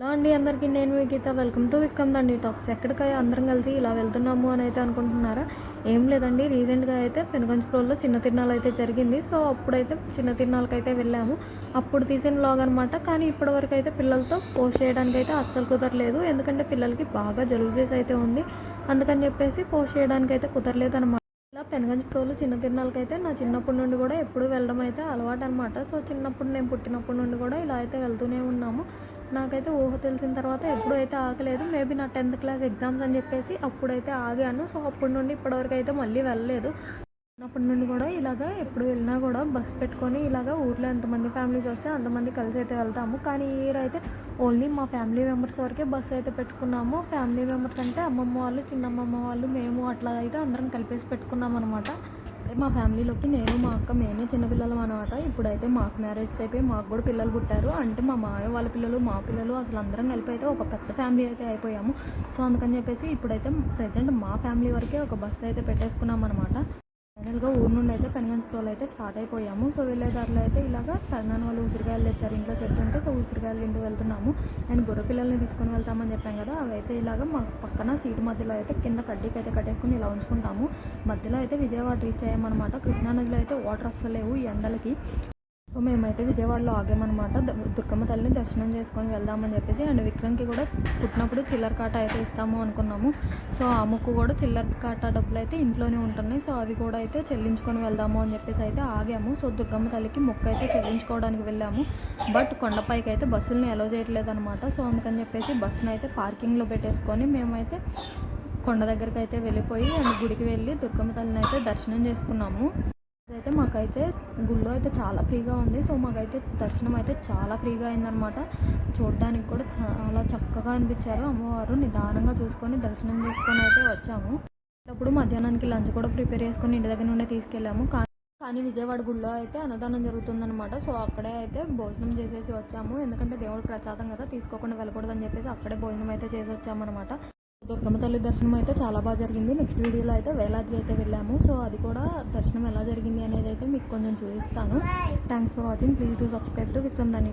Hello అండి అందరికీ నేను మీ Geetha. Welcome to Vikram Dandi talks ఎక్కడికై అందరం కలిసి ఇలా వెళ్తున్నాము అని అయితే అనుకుంటున్నారా? ఏం లేదండి రీసెంట్గా అయితే పెనుగంచిప్రోల్లో చిన్న తిరునాలు అయితే జరిగింది. సో అప్పుడైతే చిన్న తిరునాళ్ళకి అయితే వెళ్ళాము. అప్పుడు తీసిన బ్లాగ్ అనమాట కానీ ఇప్పటివరకు అయితే పిల్లలతో పోస్ట్ చేయడానికి అయితే అస్సలు కుదరలేదు. ఎందుకంటే పిల్లలకి బాగా జలుబు చేసి అయితే ఉంది. అందుకని చెప్పేసి పోస్ట్ చేయడానికి అయితే కుదరలేదు అనమాట ఇలా పెనగంచిప్రోలు చిన్న తిరునాళ్ళకి అయితే నా చిన్నప్పటి నుండి కూడా ఎప్పుడు వెళ్ళడం అయితే అలవాటు అనమాట సో చిన్నప్పుడు నేను పుట్టినప్పటి నుండి కూడా ఇలా అయితే వెళ్తూనే ఉన్నాము. నాకైతే ఊహ తెలిసిన తర్వాత ఎప్పుడైతే ఆగలేదు మేబీ నా టెన్త్ క్లాస్ ఎగ్జామ్స్ అని చెప్పేసి అప్పుడైతే ఆగాను. సో అప్పటి నుండి ఇప్పటివరకు అయితే మళ్ళీ వెళ్ళలేదు. అప్పటి నుండి కూడా ఇలాగ ఎప్పుడు వెళ్ళినా కూడా బస్ పెట్టుకొని ఇలాగ ఊర్లో ఎంతమంది ఫ్యామిలీస్ వస్తే అంతమంది కలిసి అయితే వెళ్తాము. కానీ ఈ ఇయర్ అయితే ఓన్లీ మా ఫ్యామిలీ మెంబర్స్ వరకే బస్సు అయితే పెట్టుకున్నాము. ఫ్యామిలీ మెంబర్స్ అంటే అమ్మమ్మ వాళ్ళు చిన్నమ్మమ్మ వాళ్ళు మేము అట్లా అయితే అందరం కలిపేసి పెట్టుకున్నాం అనమాట అంటే మా ఫ్యామిలీలోకి నేను మా అక్క మేమే చిన్నపిల్లలం అనమాట ఇప్పుడైతే మాకు మ్యారేజ్ అయిపోయి మాకు కూడా పిల్లలు పుట్టారు. అంటే మా మామయ్య వాళ్ళ పిల్లలు మా పిల్లలు అసలు అందరం కలిపి అయితే ఒక పెద్ద ఫ్యామిలీ అయితే అయిపోయాము. సో అందుకని చెప్పేసి ఇప్పుడైతే ప్రజెంట్ మా ఫ్యామిలీ వరకే ఒక బస్సు అయితే పెట్టేసుకున్నాం అనమాట ఫైనల్గా ఊరు నుండి అయితే పెనుగంచుకోలు అయితే స్టార్ట్ అయిపోయాము. సో వెళ్ళే దారిలో అయితే ఇలాగా పెద్దనాన్న వాళ్ళు ఉసిరికాయలు తెచ్చారు. ఇంట్లో చెట్టు ఉంటే సో ఉసిరికాయలు ఇంటికి వెళ్తున్నాము. అండ్ గొర్రె పిల్లల్ని తీసుకొని వెళ్తామని చెప్పాం కదా అవి అయితే ఇలాగ మా పక్కన సీటు మధ్యలో అయితే కింద కడ్డీకి అయితే కట్టేసుకుని ఇలా ఉంచుకుంటాము. మధ్యలో అయితే విజయవాడ రీచ్ అయ్యామన్నమాట. కృష్ణానదిలో అయితే వాటర్ అస్సలేవు ఈ ఎండలకి. సో మేమైతే విజయవాడలో ఆగామన్నమాట. దుర్గమ్మ తల్లిని దర్శనం చేసుకొని వెళ్దామని చెప్పేసి అండ్ విక్రమ్కి కూడా పుట్టినప్పుడు చిల్లర కాట అయితే ఇస్తాము అనుకున్నాము. సో ఆ ముక్కు కూడా చిల్లర కాట డబ్బులు అయితే ఇంట్లోనే ఉంటున్నాయి. సో అవి కూడా అయితే చెల్లించుకొని వెళ్దాము అని చెప్పేసి అయితే ఆగాము. సో దుర్గమ్మ తల్లికి మొక్క అయితే చెల్లించుకోవడానికి వెళ్ళాము. బట్ కొండపైకి అయితే బస్సులను అలో చేయట్లేదు అనమాట సో అందుకని చెప్పేసి బస్సును అయితే పార్కింగ్లో పెట్టేసుకొని మేమైతే కొండ దగ్గరికి అయితే వెళ్ళిపోయి అండ్ గుడికి వెళ్ళి దుర్గమ్మ తల్లిని అయితే దర్శనం చేసుకున్నాము. అయితే మాకైతే గుళ్ళో అయితే చాలా ఫ్రీగా ఉంది. సో మాకైతే దర్శనం అయితే చాలా ఫ్రీగా అయిందనమాట చూడడానికి కూడా చాలా చక్కగా అనిపించారు అమ్మవారు. నిదానంగా చూసుకొని దర్శనం చేసుకొని అయితే వచ్చాము. అప్పుడు మధ్యాహ్నానికి లంచ్ కూడా ప్రిపేర్ చేసుకొని ఇంటి దగ్గర నుండి తీసుకెళ్ళాము. కానీ కానీ విజయవాడ గుళ్ళో అయితే అన్నదానం జరుగుతుందన్నమాట. సో అక్కడే అయితే భోజనం చేసేసి వచ్చాము. ఎందుకంటే దేవుడు ప్రసాదం కదా తీసుకోకుండా వెళ్ళకూడదని చెప్పేసి అక్కడే భోజనం అయితే చేసి వచ్చామన్నమాట. దుర్గమ్మ తల్లి దర్శనం అయితే చాలా బాగా జరిగింది. నెక్స్ట్ వీడియోలో అయితే వేలాద్రి అయితే వెళ్ళాము. సో అది కూడా దర్శనం ఎలా జరిగింది అనేది అయితే మీకు కొంచెం చూపిస్తాను. Thanks for watching please to subscribe to Vikram దాని